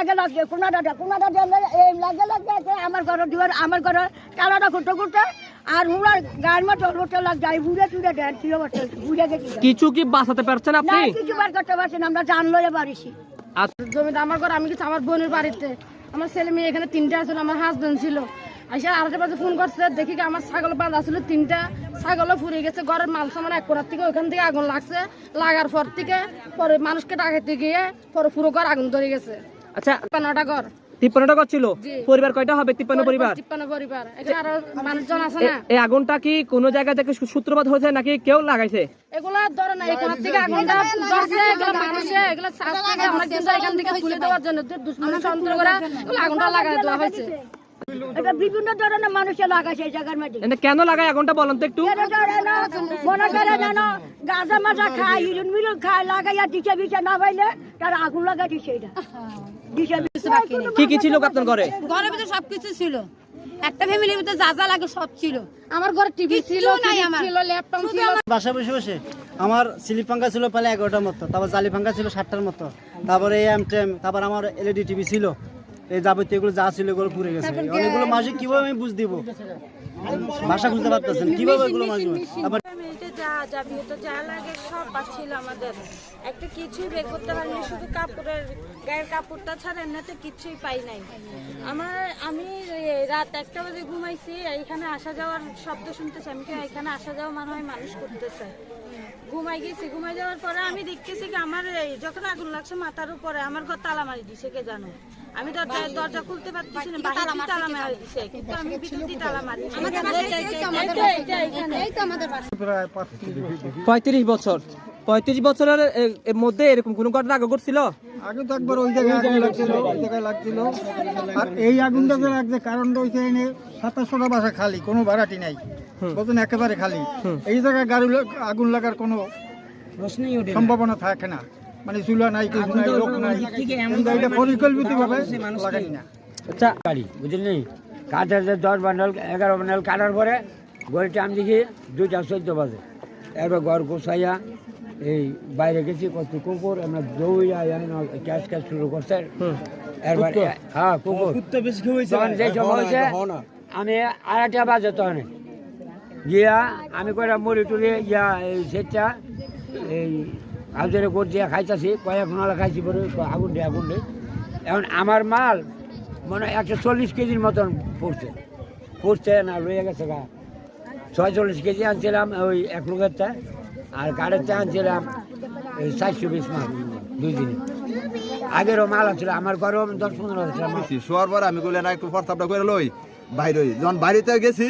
লাগে লাগে কোনাটা কোনাটা দিলে এই লাগে লাগে আমার ঘরের দুয়ার আমার ঘরের কালাটা করতে করতে আর হুড়ার গায়ের মতো লোটে লাগ যায় বুড়ে টুড়ে দেন কি অবস্থা বুড়ে গেছি। কিছু কি বাঁচাতে পারছেন না আপনি কিছু বার করতে পারছেন আমরা জানলো পারিছি জমিতে আমার ঘর আমি কিছু আমার বোনের বাড়িতে। আমার ছেলে মেয়ে এখানে তিনটা ছিল আমার হাজবেন্ড ছিল। আইসা আড়াইটা বাজে ফোন করছে দেখি কি আমার ছাগল বাঁধা ছিল তিনটা ছাগলও ফুরে গেছে ঘরের মাল সামান এক কোনার থেকে ওখান থেকে আগুন লাগছে। লাগার পর থেকে পরে মানুষকে ডাকাইতে গিয়ে পরে পুরো ঘর আগুন ধরে গেছে। আচ্ছা তিপ্পান্নটা ঘর। তিপ্পান্ন টাকা ছিল? পরিবার কয়টা হবে? তিপ্পান্ন পরিবার তিপ্পান্ন পরিবার। আরও মানুষজন আছে না? এই আগুনটা কি কোনো জায়গা থেকে সূ- সূত্রপাত হয়েছে নাকি কেউ লাগাইছে? এগুলা ধরে না এই থেকে আগুনটা ধরছে এগুলা মানুষে এগুলা শ্বাস থেকে আমরা কিন্তু এখান থেকে তুলে দেওয়ার জন্য দুশ্মন সন্ত্র করে এগুলো আগুনটা লাগাই দেওয়া হয়েছে। এটা বিভিন্ন ধরনের মানুষে লাগাইছে এই জায়গার মধ্যে কেন লাগায় আগুনটা বলেন তো একটু? এটা মনে করে যেন গাঁজা মাজা খায় মিরুন খায় লাগাইয়া দিছে বিছে না পাইলে তার আগুন লাগাই দিছে এটা। কি কি ছিল আপনার ঘরে? ঘরের ভিতরে সবকিছু ছিল। একটা ফ্যামিলির ভিতরে যা যা লাগে সব ছিল। আমার ঘরে টিভি ছিল নাই আমার। ছিল ল্যাপটপ ছিল। বাসা বসে বসে। আমার স্লিপ পাঙ্খা ছিল প্রায় এগারোটার মতো তারপর জালি পাঙ্খা ছিল সাতটার মতো। তারপরে এম টেম তারপর আমার এলইডি টিভি ছিল। এই যাবতীয় এগুলো যা ছিল এগুলো পুড়ে গেছে। অনেকগুলো মাসে কীভাবে আমি বুঝ দিব? ভাষা বুঝতে পারতেছেন কীভাবে এগুলো মাসে ফ্যামিলিতে যা যাবতীয় যা লাগে সব পাচ্ছিল আমাদের। একটা কিছুই বের করতে পারিনি, শুধু কাপড়ের, গায়ের কাপড়টা ছাড়া এমনিতে কিছুই পাই নাই। আমার, আমি রাত একটা বাজে ঘুমাইছি এখানে আসা যাওয়ার শব্দ শুনতেছি। আমি এখানে আসা যাওয়া মনে হয় মানুষ করতেছে? ঘুমাই গেছি, ঘুমাই যাওয়ার পরে আমি দেখতেছি কি আমার যখন আগুন লাগছে মাথার উপরে, আমার ঘর তালা মারি দিছে, কে জানো? আমি দরজা দরজা খুলতে পারতেছি না বাহির তালা মারি দিছে। কিন্তু আমি ভিতর দিয়ে তালা মারি এই তো আমাদের বাসা পঁয়ত্রিশ বছর। পঁয়ত্রিশ বছরের মধ্যে এরকম কোনো ঘটনা আগে ঘটছিল? আগে তো একবার ওই জায়গায় আগুন লাগছিল ওই জায়গায় লাগছিল। আর এই আগুনটা যে লাগছে কারণটা হইছে এনে সাতাশশোটা বাসা খালি কোনো ভাড়াটি নাই। বলছেন একেবারে খালি। এই জায়গায় গাড়ি লাগ- আগুন লাগার কোনো সম্ভাবনা থাকে না। মানে চুলা নাই কিছু নাই লোক নাই। কিন্তু এটা লাগাই না। আচ্ছা গাড়ি বুঝলি? দশ বান্ডাল এগারো বান্ডাল কাটার পরে ঘরে টাইম দেখি দুইটা চোদ্দ বাজে। এবার ঘর গোছাইয়া এই বাইরে গেছি কত কুকুর আমরা দৌড়িয়া ক্যাশ ক্যাশ শুরু করছে। এরপর হ্যাঁ কুকুর। তখন যে সময় হয়েছে আমি আড়াইটা বাজে তখন। গিয়া আমি কয়টা মুড়ি টুড়ি ইয়া এই সেটটা এই হাউজের গোট দিয়ে খাইতেছি কয়েক নালা খাইছি পরে আগুন দিয়ে আগুন এখন আমার মাল মানে একশো চল্লিশ কেজির মতন পড়ছে পড়ছে না রয়ে গেছে গা। ছয়চল্লিশ কেজি আনছিলাম ওই এক লোকেরটা আর গাড়িতে আনছিলাম ওই চারশো বিশ মাল দুই দিনে আগেরও মাল আছিল আমার ঘরেও আমি দশ পনেরো হাজার শোয়ার পর আমি কইলে না একটু প্রস্তাবটা করে লই বাইরে যখন বাড়িতে গেছি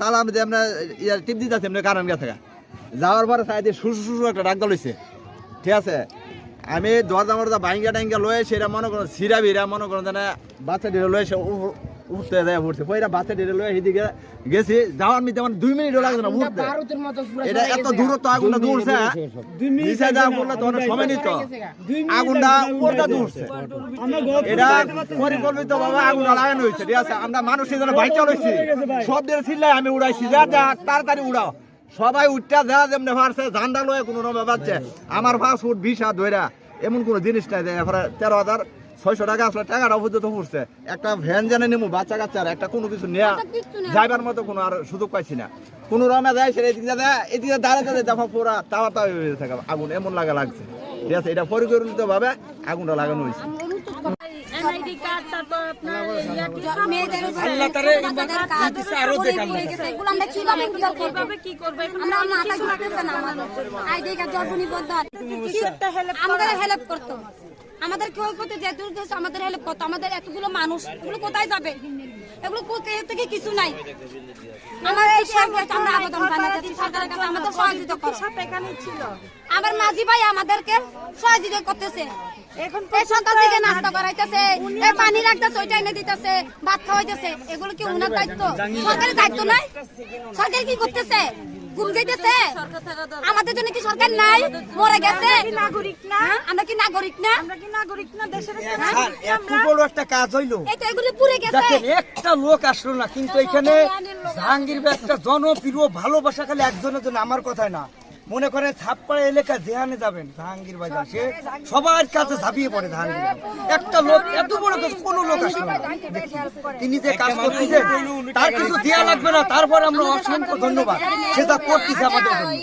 তালা আমি যে আমরা টিপ দিতে আছি কারণ গেছে যাওয়ার পরে সাইডে শুশু শুশু একটা ডাক লইছে ঠিক আছে? আমি দরজা মরজা ভাঙ্গা টাঙ্গা লয়ে সেটা মনে করো সিরা বিরা মনে করো যে না বাচ্চা ডিরে লয়ে সে উঠতে যায় উঠছে পয়রা বাচ্চা ডিরে লয়ে সেদিকে গেছি। যাওয়ার মিতে মানে দুই মিনিটও লাগছে না উঠতে এটা এত দূরত্ব আগুনটা দূরছে নিচে যা বললে তখন সময় নিত আগুনটা উপরটা দূরছে। এটা পরিকল্পিত ভাবে আগুন লাগানো হয়েছে ঠিক আছে? আমরা মানুষ এখানে বাইক চালাইছি সব দিয়ে চিল্লাই আমি উড়াইছি। যা যা তাড়াতাড়ি উড়াও। সবাই উঠটা যা যেমনি ভারছে ঝান্ডা লয়ে কোনো রকম বাচ্চা আমার ফাস্ট ফুড বিশ হাত ধইরা এমন কোনো জিনিস নাই যে এরপরে তেরো হাজার ছয়শো টাকা আসলে টাকাটা পর্যন্ত পড়ছে। একটা ভ্যান জানে নেব বাচ্চা কাচ্চার একটা কোনো কিছু নেয়া যাইবার মতো কোনো আর সুযোগ পাইছি না। কোনো রমে যায় সেটা এদিকে যায় এদিকে দাঁড়াতে যায় দেখা পুরা তাওয়া তাওয়া হয়ে থাকে আগুন এমন লাগা লাগছে। ঠিক আছে এটা পরিকল্পিত ভাবে আগুনটা লাগানো হয়েছে। এনআইডি কার্ড তারপর আপনার ইয়ার মেয়েদের বাচ্চাদের কাজ পড়ে গেছে। এগুলো আমরা কীভাবে কীভাবে কি করবে? আমরা মাথা ঘুরতেছে না আমাদের। আইডি কার্ড জর্জনী বন্ধ আমাদের হেল্প করতো। আমাদের কেউ করতে যে দূর আমাদের হেল্প করতো। আমাদের এতগুলো মানুষ এগুলো কোথায় যাবে? এগুলো কোথায় থেকে কিছু নাই। আমার এই সরকার আমরা আবেদন জানাচ্ছি সরকারের কাছে আমাদের সহযোগিতা করো। ছিল। আবার মাঝি ভাই আমাদেরকে সহযোগিতা করতেছে। এখন এই থেকে নাস্তা করাইতেছে পানি রাখতেছে ওইটা এনে দিতেছে ভাত খাওয়াইতেছে। এগুলো কি উনার দায়িত্ব? সরকারের দায়িত্ব নাই? সরকার কি করতেছে? ঘুম যাইতেছে? আমাদের জন্য কি সরকার নাই? মরে গেছে? নাগরিক না? হ্যাঁ? আমরা কি নাগরিক না? আমরা কি নাগরিক না? দেশের একটা হ্যাঁ? এত বড় একটা কাজ হইল। এগুলো গেছে। একটা লোক আসলো না কিন্তু এখানে জাহাঙ্গীর একটা জনপ্রিয় ভালোবাসা খালি একজনের জন্য আমার কথায় না। মনে করেন ছাপপাড়া এলাকা যেখানে যাবেন জাহাঙ্গীর বাজার সে সবার কাছে ঝাঁপিয়ে পড়ে জাহাঙ্গীর একটা লোক এত বড় কাজ কোনো লোক না। দেখি, তিনি যে কাজ করতেছেন তার কিছু দেওয়া লাগবে না তারপর আমরা অসংখ্য ধন্যবাদ। সেটা করতেছে আমাদের জন্য।